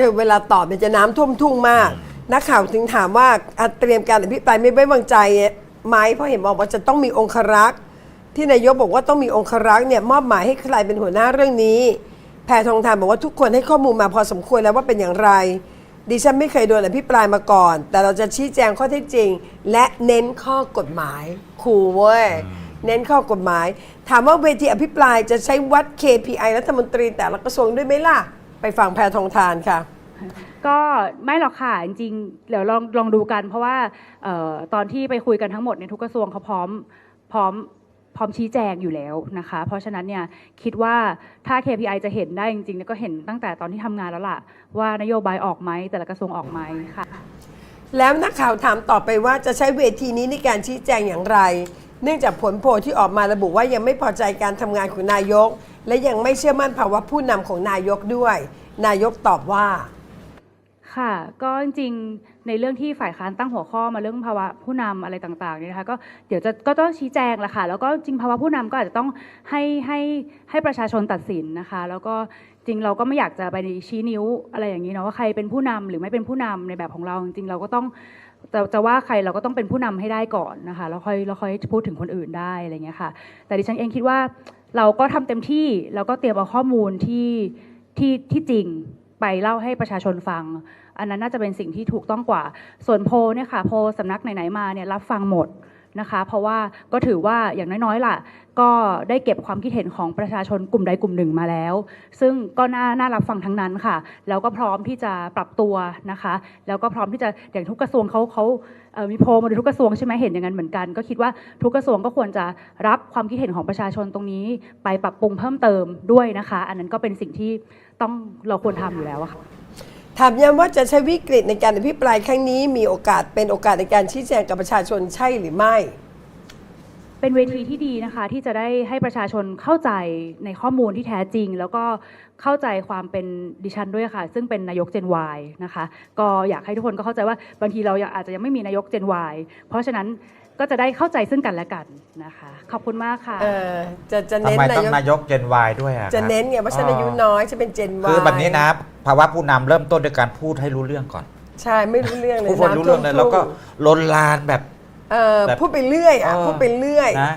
คือเวลาตอบเนี่ยจะน้ำท่วมทุ่งมาก นักข่าวถึงถามว่าอะเตรียมการอภิปรายไม่ไว้วางใจไหมเพราะเห็นบอกว่าจะต้องมีองครักษ์ที่นายกบอกว่าต้องมีองครักษ์เนี่ยมอบหมายให้ใครเป็นหัวหน้าเรื่องนี้ แพทองทานบอกว่าทุกคนให้ข้อมูลมาพอสมควรแล้วว่าเป็นอย่างไร ดิฉันไม่เคยโดนอภิปรายมาก่อน แต่เราจะชี้แจงข้อเท็จจริง และเน้นข้อกฎหมายขู่เว้ยเน้นข้อกฎหมาย ถามว่าเวทีอภิปรายจะใช้วัด KPI รัฐมนตรีแต่ละกระทรวงด้วยไหมล่ะ ไปฟังแพทองทานค่ะ ก็ไม่หรอกค่ะจริงๆเดี๋ยวลองลองดูกัน เพราะว่าเอ่อตอนที่ไปคุยกันทั้งหมดในยทุกกระทรวงเขาพร้อมพร้อมพร้อมชี้แจงอยู่แล้วนะคะ เพราะฉะนั้นเนี่ยคิดว่าถ้า KPI จะเห็นได้จริงๆเนี่ยก็เห็นตั้งแต่ตอนที่ทำงานแล้วล่ะ ว่านโยบายออกไหมแต่ละกระทรวงออกไหมค่ะ แล้วนักข่าวถามต่อไปว่าจะใช้เวทีนี้ในการชี้แจงอย่างไร เนื่องจากผลโพลที่ออกมาระบุว่ายังไม่พอใจการทำงานของนายก และยังไม่เชื่อมั่นภาวะผู้นำของนายกด้วย นายกตอบว่า ค่ะก็จริงๆในเรื่องที่ฝ่ายค้านตั้งหัวข้อมาเรื่องภาวะผู้นำอะไรต่างๆเนี่ยนะคะก็เดี๋ยวจะก็ต้องชี้แจงแหละค่ะแล้วก็จริงภาวะผู้นำก็อาจจะต้องให้ให้ให้ประชาชนตัดสินนะคะ แล้วก็จริงเราก็ไม่อยากจะไปชี้นิ้วอะไรอย่างนี้เนาะว่าใครเป็นผู้นำหรือไม่เป็นผู้นำในแบบของเราจริงๆเราก็ต้องจะจะว่าใครเราก็ต้องเป็นผู้นำให้ได้ก่อนนะคะแล้วค่อยแล้วค่อยพูดถึงคนอื่นได้อะไรเงี้ยค่ะ แต่ดิฉันเองคิดว่า เราก็ทำเต็มที่แล้วก็เตรียมเอาข้อมูลที่ที่ที่จริงไปเล่าให้ประชาชนฟัง อันนั้นน่าจะเป็นสิ่งที่ถูกต้องกว่า ส่วนโพเนี่ยค่ะ โพสำนักไหนๆมาเนี่ยรับฟังหมด นะคะ เพราะว่าก็ถือว่าอย่างน้อยๆล่ะ ก็ได้เก็บความคิดเห็นของประชาชนกลุ่มใดกลุ่มหนึ่งมาแล้ว ซึ่งก็น่าน่ารับฟังทั้งนั้นค่ะ แล้วก็พร้อมที่จะปรับตัวนะคะ แล้วก็พร้อมที่จะอย่างทุกกระทรวงเขาเขามีโพลมาดูทุกกระทรวงใช่ไหมเห็นอย่างนั้นเหมือนกัน ก็คิดว่าทุกกระทรวงก็ควรจะรับความคิดเห็นของประชาชนตรงนี้ ไปปรับปรุงเพิ่มเติมด้วยนะคะ อันนั้นก็เป็นสิ่งที่ต้องเราควรทำอยู่แล้วค่ะ ถามย้ำว่าจะใช้วิกฤตในการอภิปรายครั้งนี้ มีโอกาสเป็นโอกาสในการชี้แจงกับประชาชนใช่หรือไม่ เป็นเวทีที่ดีนะคะที่จะได้ให้ประชาชนเข้าใจในข้อมูลที่แท้จริง แล้วก็เข้าใจความเป็นดิฉันด้วยค่ะ ซึ่งเป็นนายก Gen Y นะคะ ก็อยากให้ทุกคนก็เข้าใจว่าบางทีเราอาจจะยังไม่มีนายก Gen Y เพราะฉะนั้น ก็จะได้เข้าใจซึ่งกันและกันนะคะ ขอบคุณมากค่ะ เออจะจะทำเน้นไมนาต้องยกนายกเจน Y ด้วยอะจะครับเน้นไงว่าฉันอายุน้อยฉันเป็นเจนวาคือแบบนี้นะภาวะผู้นำเริ่มต้นด้วยการพูดให้รู้เรื่องก่อนใช่ไม่รู้เรื่องเลยพูดคนรู้เรื่องเลยน้ำท่แล้ววก็ทุ่งลนลานแบบ เออแบบ พูดไปเรื่อยอะเออพูดไปเรื่อย นะ